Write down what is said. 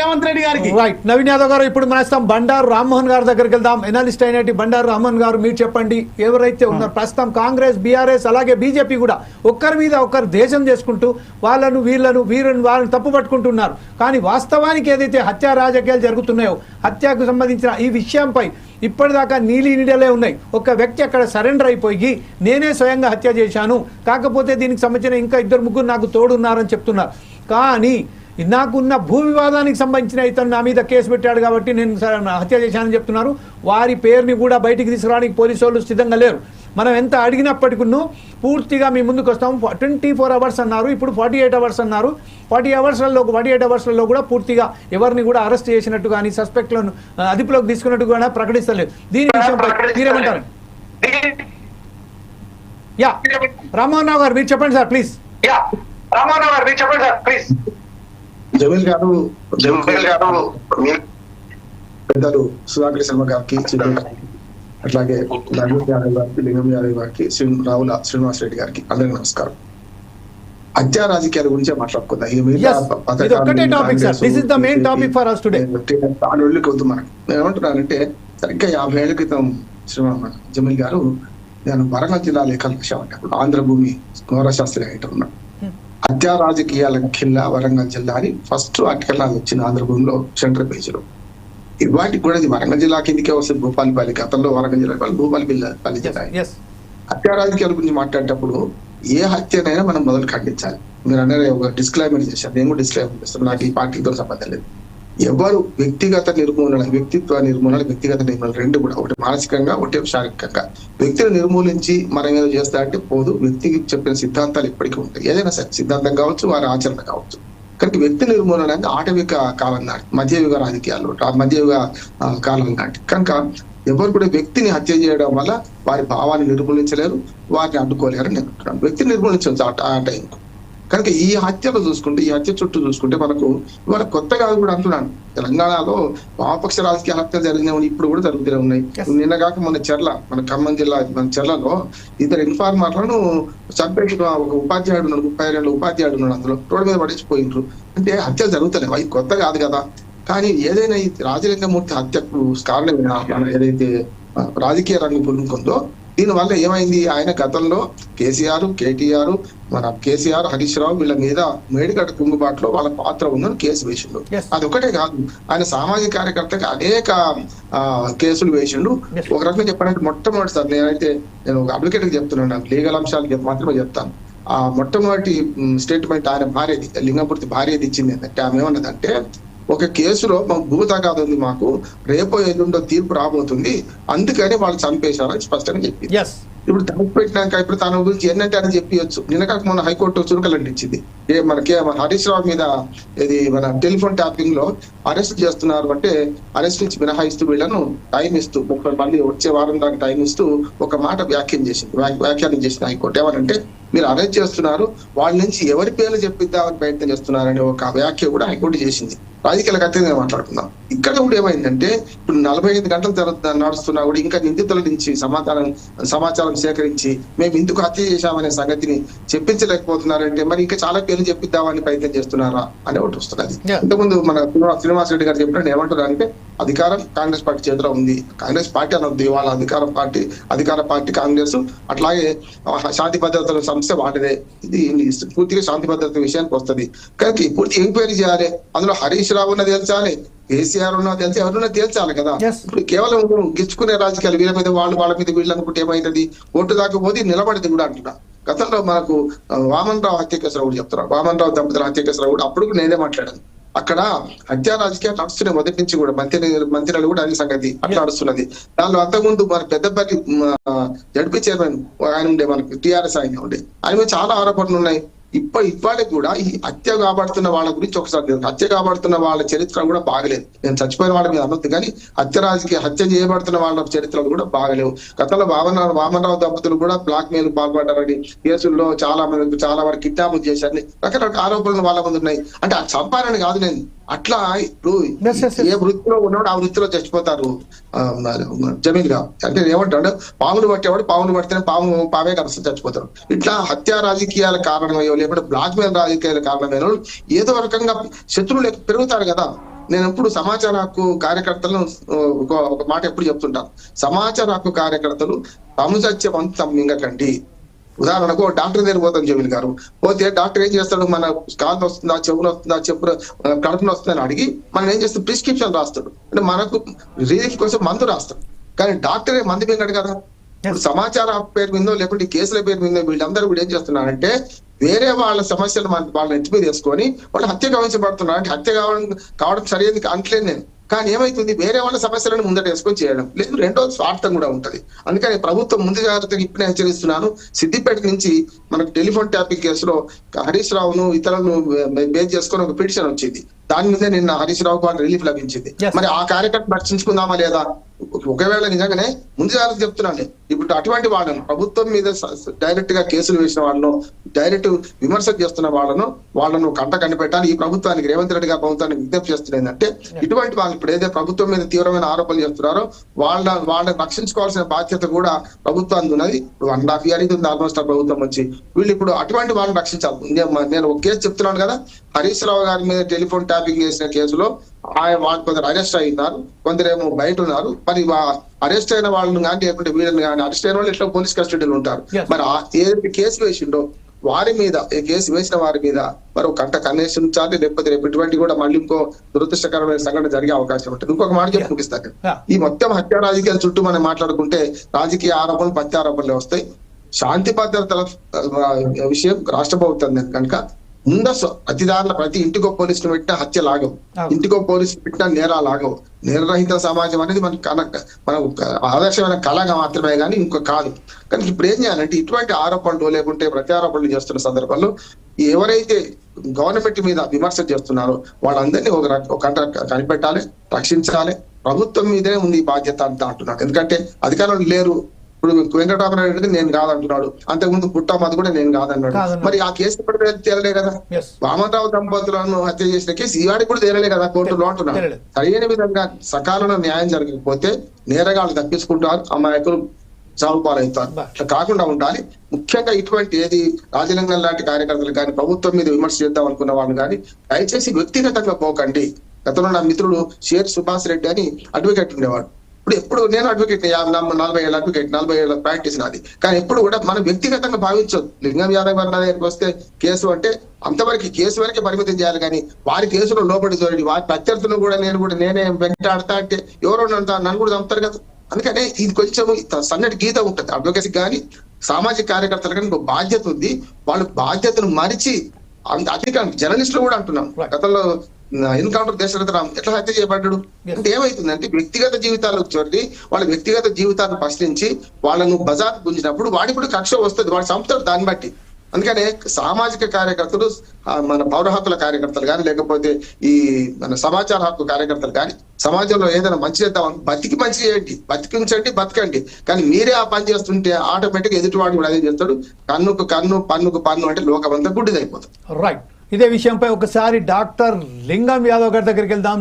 రేవంత్ రెడ్డి గారికి. రైట్ నవీన్ యాదవ్ గారు ఇప్పుడు ప్రస్తుతం బండారు రామ్మోహన్ గారి దగ్గరికి వెళ్దాం. ఎనాలిస్ట్ అయినట్టు బండారు రామ్మోహన్ గారు మీరు చెప్పండి. ఎవరైతే ఉన్నారు? ప్రస్తుతం కాంగ్రెస్ బీఆర్ఎస్ అలాగే బీజేపీ కూడా ఒక్కరి మీద ఒక్కరు దేశం చేసుకుంటూ వాళ్ళను వీళ్ళను వీళ్ళను వాళ్ళని తప్పు పట్టుకుంటున్నారు. కానీ వాస్తవానికి ఏదైతే హత్యా రాజకీయాలు జరుగుతున్నాయో హత్యకు సంబంధించిన ఈ విషయంపై ఇప్పటిదాకా నీలి నీడలే ఉన్నాయి. ఒక వ్యక్తి అక్కడ సరెండర్ అయిపోయి నేనే స్వయంగా హత్య చేశాను. కాకపోతే దీనికి సంబంధించిన ఇంకా ఇద్దరు ముగ్గురు నాకు తోడున్నారని చెప్తున్నారు. కానీ నాకున్న భూ వివాదానికి సంబంధించిన ఇతను నా మీద కేసు పెట్టాడు కాబట్టి నేను హత్య చేశానని చెప్తున్నారు. వారి పేరుని కూడా బయటికి తీసుకురావడానికి పోలీసు వాళ్ళు సిద్ధంగా లేరు. మనం ఎంత అడిగినప్పటికీ పూర్తిగా మీ ముందుకు వస్తాం. ట్వంటీ ఫోర్ అవర్స్ అన్నారు. ఇప్పుడు ఫార్టీ ఎయిట్ అవర్స్ అన్నారు. ఫార్టీ అవర్స్లలో ఫార్టీ ఎయిట్ అవర్స్లలో కూడా పూర్తిగా ఎవరిని కూడా అరెస్ట్ చేసినట్టు కానీ సస్పెక్ట్లను అదుపులోకి తీసుకున్నట్టు కూడా ప్రకటిస్తలేదు. దీని విషయంపై మీరేమంటారు? యా. రామ్మోహన్ రావు గారు మీరు చెప్పండి సార్ ప్లీజ్. యా. గారు మీరు చెప్పండి సార్ ప్లీజ్. జమీల్ గారు జమీల్ గారు పెద్దలు సుధాకర్ శర్మ గారికి అట్లాగే రఘు యాదవ్ గారికి లింగం యాదవ్ గారికి శ్రీ రావుల శ్రీనివాస్ రెడ్డి గారికి అందరికీ నమస్కారం. హత్యా రాజకీయాల గురించే మాట్లాడుకుందాం. మనకు. ఏమంటున్నానంటే సరిగ్గా యాభై ఏళ్ళ క్రితం శ్రీరామ జమీల్ గారు నేను వరంగల్ జిల్లా లేఖలు రాశామంటే అప్పుడు ఆంధ్రభూమి గౌరవశాస్త్రి అయితే ఉన్నాను హత్యా రాజకీయాల కింద వరంగల్ జిల్లా అని ఫస్ట్ ఆర్టికల్ నాకు వచ్చిన ఆంధ్రభూమిలో సెంటర్ పేజీలో ఇవాటికి కూడా ఇది వరంగల్ జిల్లా కిందకే వస్తుంది. భూపాలపల్లి గతంలో వరంగల్ జిల్లా వాళ్ళు భూపాలపల్లి జిల్లా హత్యా రాజకీయాల గురించి మాట్లాడేటప్పుడు ఏ హత్యనైనా మనం మొదలు ఖండించాలి. మీరు అనేది ఒక డిస్క్లైమర్ చేశారు. నేను కూడా డిస్క్లైమర్ చేస్తాను. నాకు ఈ పార్టీతో సంబంధం లేదు. ఎవరు వ్యక్తిగత నిర్మూలన వ్యక్తిత్వ నిర్మూలన వ్యక్తిగత నిర్మూలన రెండు కూడా ఒకటి మానసికంగా ఒకటి శారీరకంగా. వ్యక్తిని నిర్మూలించి మనం ఏదో చేస్తా అంటే పోదు. వ్యక్తికి చెప్పిన సిద్ధాంతాలు ఇప్పటికీ ఉంటాయి. ఏదైనా సరే సిద్ధాంతం కావచ్చు వారి ఆచరణ కావచ్చు. కనుక వ్యక్తి నిర్మూలన అంటే ఆటవిక కాలం నాటి మధ్యయుగ రాజకీయాలు ఆ మధ్యయుగ కాలం నాటి. కనుక ఎవరు కూడా వ్యక్తిని హత్య చేయడం వల్ల వారి భావాన్ని నిర్మూలించలేరు వారిని అడ్డుకోలేరు నేను వ్యక్తిని నిర్మూలించవచ్చు ఆ- ఆ టైం కనుక ఈ హత్యలు చూసుకుంటే ఈ హత్య చుట్టూ చూసుకుంటే మనకు ఇవాళ కొత్తగా కూడా అంటున్నాను. తెలంగాణలో వామపక్ష రాజకీయ హత్యలు జరిగినాయి ఇప్పుడు కూడా జరుగుతూనే ఉన్నాయి. నిన్న కాక మన చెర్ల మన ఖమ్మం జిల్లా మన చెర్లలో ఇద్దరు ఇన్ఫార్మర్లను చంపేసి ఒక ఉపాధ్యాయుడు ఉన్నాడు ముప్పై రెండు ఉపాధ్యాయుడు ఉన్నాడు అందులో. రోడ్డు మీద పడేసిపోయిండ్రు. అంటే హత్యలు జరుగుతున్నాయి అవి కొత్త కాదు కదా. కానీ ఏదైనా ఈ రాజలింగమూర్తి హత్యకు కారణమైన మన ఏదైతే రాజకీయ రంగు పులుముకుందో దీని వల్ల ఏమైంది? ఆయన గతంలో కేసీఆర్ కేటీఆర్ మన కేసీఆర్ హరీష్ రావు వీళ్ళ మీద మేడిగడ్డ కుంగుబాటులో వాళ్ళ పాత్ర ఉందని కేసు వేసిండు. Yes. అది ఒకటే కాదు. ఆయన సామాజిక కార్యకర్తగా అనేక ఆ, కేసులు వేసిండు. ఒక రకంగా చెప్పాలంటే మొట్టమొదటిసారి నేనైతే నేను ఒక అడ్వకేట్ చెప్తున్నాను. నాకు లీగల్ అంశాలు మాత్రమే చెప్తాను. ఆ మొట్టమొదటి స్టేట్మెంట్ ఆయన భార్యది లింగమూర్తి భార్యది ఇచ్చింది ఏంటంటే ఆమె ఏమన్నదంటే ఒక కేసులో మా భూ తగాదు ఉంది మాకు. రేపో ఎల్లుండో తీర్పు రాబోతుంది. అందుకని వాళ్ళు చంపేశారని స్పష్టంగా చెప్పింది. ఎస్ ఇప్పుడు తనకు పెట్టినాక ఇప్పుడు తన గురించి ఏంటంటే అని చెప్పవచ్చు నిన్న కాక మన హైకోర్టు చురుకలండి ఇచ్చింది ఏ మనకి మన హరీష్ రావు మీద ఇది మన టెలిఫోన్ ట్యాపింగ్లో అరెస్ట్ చేస్తున్నారు అంటే అరెస్ట్ నుంచి మినహాయిస్తూ వీళ్ళను టైం ఇస్తూ ముప్పై మళ్ళీ వచ్చే వారం దాకా టైం ఇస్తూ ఒక మాట వ్యాఖ్యం చేసింది. వ్యాఖ్య- వ్యాఖ్యానం చేసింది హైకోర్టు. ఏమనంటే మీరు అరెస్ట్ చేస్తున్నారు వాళ్ళ నుంచి ఎవరి పేర్లు చెప్పిద్దామని ప్రయత్నం చేస్తున్నారని ఒక వ్యాఖ్య కూడా హైకోర్టు చేసింది. రాజకీయాలకు అత్యంతంగా మాట్లాడుకుందాం. ఇక్కడ కూడా ఏమైందంటే ఇప్పుడు నలభై ఐదు గంటలు జరుగుతున్న నడుస్తున్నా కూడా ఇంకా నిందితుల నుంచి సమాచారం సమాచారం సేకరించి మేము ఇందుకు హత్య చేశామనే సంగతిని చెప్పించలేకపోతున్నారంటే మరి ఇంకా చాలా పేర్లు చెప్పిద్దామని ప్రయత్నం చేస్తున్నారా అని ఒకటి వస్తున్నది. ఇంతకుముందు మన శ్రీనివాస్ రెడ్డి గారు చెప్పినట్టు ఏమంటారు అంటే అధికారం కాంగ్రెస్ పార్టీ చేతిలో ఉంది. కాంగ్రెస్ పార్టీ అనొద్దు వాళ్ళ అధికారం పార్టీ అధికార పార్టీ కాంగ్రెస్ అట్లాగే శాంతి భద్రతల సంస్థ వాటిదే ఇది పూర్తిగా శాంతి భద్రత విషయానికి వస్తది. కనుక ఈ పూర్తి ఎంక్వైరీ చేయాలి. అందులో హరీష్ రావు ఉన్నది తేల్చాలి కేసీఆర్ ఉన్నది తెలిసి? ఎవరున్నా తేల్చాలి కదా. ఇప్పుడు కేవలం గిచ్చుకునే రాజకీయాలు వీళ్ళ మీద వాళ్ళు వాళ్ళ మీద వీళ్ళు అనుకుంటే ఏమైతుంది ఓటు దాకా పోతే నిలబడింది కూడా అంటున్నా. గతంలో మనకు వామన్ రావు హత్య కేసులో కూడా చెప్తున్నారు. వామన్ రావు దంపతుల హత్య కేసులో కూడా అప్పుడు నేనే మాట్లాడాను. అక్కడ హత్యా రాజకీయాలు నడుస్తున్నాయి మొదటి నుంచి కూడా మంత్రి మంత్రులు కూడా అనే సంగతి అట్లా నడుస్తున్నది దానిలో అంతకుముందు మన పెద్దపల్లి జడ్పీ చైర్మన్ ఆయన ఉండే మనకు టిఆర్ఎస్ ఆయన ఉండే. ఆయన మీద చాలా ఆరోపణలు ఉన్నాయి. ఇప్ప ఇప్పటికి కూడా ఈ హత్య కాబడుతున్న వాళ్ళ గురించి ఒకసారి హత్య కాబడుతున్న వాళ్ళ చరిత్ర కూడా బాగలేదు నేను చచ్చిపోయిన వాళ్ళ మీద అనొద్దు కానీ హత్య రాజకీయ హత్య చేయబడుతున్న వాళ్ళ చరిత్రలు కూడా బాగలేవు. గతంలో వామన వామనరావు దంపతులు కూడా బ్లాక్ మెయిల్ పాల్పడ్డారని కేసుల్లో చాలా మంది చాలా వరకు కిడ్నాప్ చేశారని రకరకాల ఆరోపణలు వాళ్ళ ముందు ఉన్నాయి అంటే ఆ చంపారని కాదు నేను. అట్లా ఇప్పుడు. ఏ వృత్తిలో ఉన్నవాడు ఆ వృత్తిలో చచ్చిపోతారు. జమీన్గా అంటే ఏమంటాడు పామును పట్టేవాడు పామును పడితేనే పాము పావే కలుస్తుంది చచ్చిపోతాడు ఇట్లా హత్యా రాజకీయాల కారణమయ్యో లేకపోతే బ్లాక్ మెయిల్ రాజకీయాల కారణమైన ఏదో రకంగా శత్రువులు పెరుగుతారు కదా. నేను ఎప్పుడు సమాచార హక్కు కార్యకర్తలను ఒక మాట ఎప్పుడు చెప్తుంటాను సమాచార హక్కు కార్యకర్తలు తమ సత్యం అంత మింగకండి. ఉదాహరణకు డాక్టర్ దగ్గర పోతాం జమీల్ గారు. పోతే డాక్టర్ ఏం చేస్తాడు? మన కాలు వస్తుందా చెవులు వస్తుందా చెప్పు కడుపున వస్తుందని అడిగి మనం ఏం చేస్తాం? ప్రిస్క్రిప్షన్ రాస్తాడు. అంటే మనకు రిలీఫ్ కోసం మందు రాస్తాడు. కానీ డాక్టరే మందు పెంగడు కదా? ఇప్పుడు సమాచార పేరు మీదో లేకుంటే కేసుల పేరు మీదో వీళ్ళందరూ కూడా ఏం చేస్తున్నారంటే వేరే వాళ్ళ సమస్యలు మన వాళ్ళ నెత్తి మీద వేసుకొని వాళ్ళు హత్య గమనించబడుతున్నారు. అంటే హత్య కావడం కావడం సరైనది అంటలేదు నేను. కానీ ఏమైతుంది? వేరే వాళ్ళ సమస్యలను ముందట వేసుకొని చేయడం. లేదు రెండోది స్వార్థం కూడా ఉంటది. అందుకని ప్రభుత్వం ముందు జాగ్రత్తగా ఇప్పుడే హెచ్చరిస్తున్నాను. సిద్దిపేట నుంచి మనకు టెలిఫోన్ ట్యాపింగ్ కేసులో హరీష్ రావును ఇతరులను బేస్ చేసుకొని ఒక పిటిషన్ వచ్చింది. దాని మీదే నిన్న హరీష్ రావుకు రిలీఫ్ లభించింది. మరి ఆ కార్యకర్త రక్షించుకుందామా లేదా? ఒకవేళ నిజంగానే ముందు జాగ్రత్త చెప్తున్నాను ఇప్పుడు అటువంటి వాళ్ళను ప్రభుత్వం మీద డైరెక్ట్గా కేసులు వేసిన వాళ్ళను డైరెక్ట్ విమర్శ చేస్తున్న వాళ్ళను వాళ్ళను కంట కనిపెట్టాలి. ఈ ప్రభుత్వానికి రేవంత్ రెడ్డి గారి ప్రభుత్వానికి విజ్ఞప్తి చేస్తున్నది ఏంటంటే ఇటువంటి వాళ్ళు ఇప్పుడు ఏదైతే ప్రభుత్వం మీద తీవ్రమైన ఆరోపణలు చేస్తున్నారో వాళ్ళ వాళ్ళని రక్షించుకోవాల్సిన బాధ్యత కూడా ప్రభుత్వానికి ఉన్నది. వన్ అండ్ హాఫ్ ఇయర్ ఇది ఉంది ఆల్మోస్ట్ ఆ ప్రభుత్వం వచ్చి వీళ్ళు ఇప్పుడు అటువంటి వాళ్ళని రక్షించాలి. నేను- ఒక కేసు చెప్తున్నాను కదా హరీష్ రావు గారి మీద టెలిఫోన్ ట్యాపింగ్ చేసిన కేసులో కొందరు అరెస్ట్ అయినారు కొందరేమో బయట ఉన్నారు మరి అరెస్ట్ అయిన వాళ్ళని కానీ లేకుంటే వీళ్ళని కానీ అరెస్ట్ అయిన వాళ్ళు ఎట్లా పోలీస్ కస్టడీలో ఉంటారు. మరి ఏదైతే కేసు వేసిండో వారి మీద ఈ కేసు వేసిన వారి మీద మరి ఒక కంట కన్నేసించాలి లేకపోతే రేపు ఇటువంటి కూడా మళ్ళీ ఇంకో దురదృష్టకరమైన సంఘటన జరిగే అవకాశం ఉంటుంది ఇంకొక మాట చెప్పి. ముగిస్తాను. ఈ మొత్తం హత్య రాజకీయాల చుట్టూ మనం మాట్లాడుకుంటే రాజకీయ ఆరోపణలు ప్రత్యారోపణలు వస్తాయి శాంతి భద్రతల విషయం రాష్ట్ర ప్రభుత్వం కనుక ముందస్తు అతిదారుల ప్రతి ఇంటికో పోలీసులు పెట్టిన హత్య లాగవు. ఇంటికో పోలీసు పెట్టిన నేరాలు లాగవు. నేరరహిత సమాజం అనేది మన కన మన ఆదర్శమైన కళగా మాత్రమే కానీ ఇంకో కాదు. కానీ ఇప్పుడు ఏం చేయాలంటే ఇటువంటి ఆరోపణలు లేకుంటే ప్రత్యారోపణలు చేస్తున్న సందర్భంలో ఎవరైతే గవర్నమెంట్ మీద విమర్శ చేస్తున్నారో వాళ్ళందరినీ ఒక ఒక కనిపెట్టాలి రక్షించాలి. ప్రభుత్వం మీదే ఉంది బాధ్యత అంతా అంటున్నాడు ఎందుకంటే అధికారులు లేరు. ఇప్పుడు వెంకటరామనాయుడు నేను కాదంటున్నాడు. అంతకుముందు పుట్టామది కూడా నేను కాదన్నాడు. మరి ఆ కేసు ఇప్పుడు తేలలే కదా. వామనరావు దంపతులను హత్య చేసిన కేసు ఈవాడికి కూడా తేలలే కదా కోర్టులో అంటున్నాడు. సరైన విధంగా సకాలంలో న్యాయం జరగకపోతే నేరగాళ్ళు తప్పించుకుంటారు అమాయకులు చావు పాలవుతారు. బా. ఇట్లా కాకుండా ఉండాలి. ముఖ్యంగా ఇటువంటి ఏది రాజలింగం లాంటి కార్యకర్తలు కానీ ప్రభుత్వం మీద విమర్శ చేద్దాం అనుకున్న వాళ్ళు కానీ దయచేసి వ్యక్తిగతంగా పోకండి. గతంలో నా మిత్రుడు షేర్ సుభాష్ రెడ్డి అని అడ్వకేట్ ఉండేవాడు. ఇప్పుడు ఎప్పుడు నేను అడ్వకేట్ నలభై ఏళ్ళ అడ్వకేట్ నలభై ఏళ్ళ ప్రాక్టీస్ నాది. కానీ ఎప్పుడు కూడా మనం వ్యక్తిగతంగా భావించదు లింగం యాదవ్ గారి దగ్గరికి వస్తే కేసు అంటే అంతవరకు కేసు వరకే పరిమితం చేయాలి కానీ వారి కేసులో లోపడి చూడండి వారి ప్రత్యర్థులు కూడా నేను కూడా నేనే వెంటాడతా అంటే ఎవరో నన్ను నన్ను కూడా చంపుతారు కదా. అందుకనే ఇది కొంచెం సన్నటి గీత ఉంటుంది. అడ్వకేసీ కానీ సామాజిక కార్యకర్తలు కానీ ఒక బాధ్యత ఉంది. వాళ్ళు బాధ్యతను మరిచి అంత అధికారం జర్నలిస్టులు కూడా అంటున్నాం. గతంలో ఎన్కౌంటర్ దశరథ రామ్ ఎట్లా హత్య చేయబడ్డాడు. అంటే ఏమైతుందంటే వ్యక్తిగత జీవితాలకు చొరి వాళ్ళ వ్యక్తిగత జీవితాలను ప్రశ్నించి వాళ్ళను బజార్ గుంజినప్పుడు వాడికి కూడా కక్ష వస్తుంది వాడు చంపుతాడు దాన్ని బట్టి. అందుకనే సామాజిక కార్యకర్తలు మన పౌర హక్కుల కార్యకర్తలు కానీ లేకపోతే ఈ మన సమాచార హక్కు కార్యకర్తలు కానీ సమాజంలో ఏదైనా మంచి చేద్దాం బతికి మంచి చేయండి. బతికించండి బతకండి. కానీ మీరే ఆ పని చేస్తుంటే ఆటోమేటిక్ ఎదుటివాడు కూడా అదే చేస్తాడు. కన్నుకు కన్ను పన్నుకు పన్ను అంటే లోకమంతా గుడ్డిదైపోతుంది. రైట్ ఇదే విషయంపై ఒకసారి డాక్టర్ లింగం యాదవ్ గారి దగ్గరికి వెళ్దాం.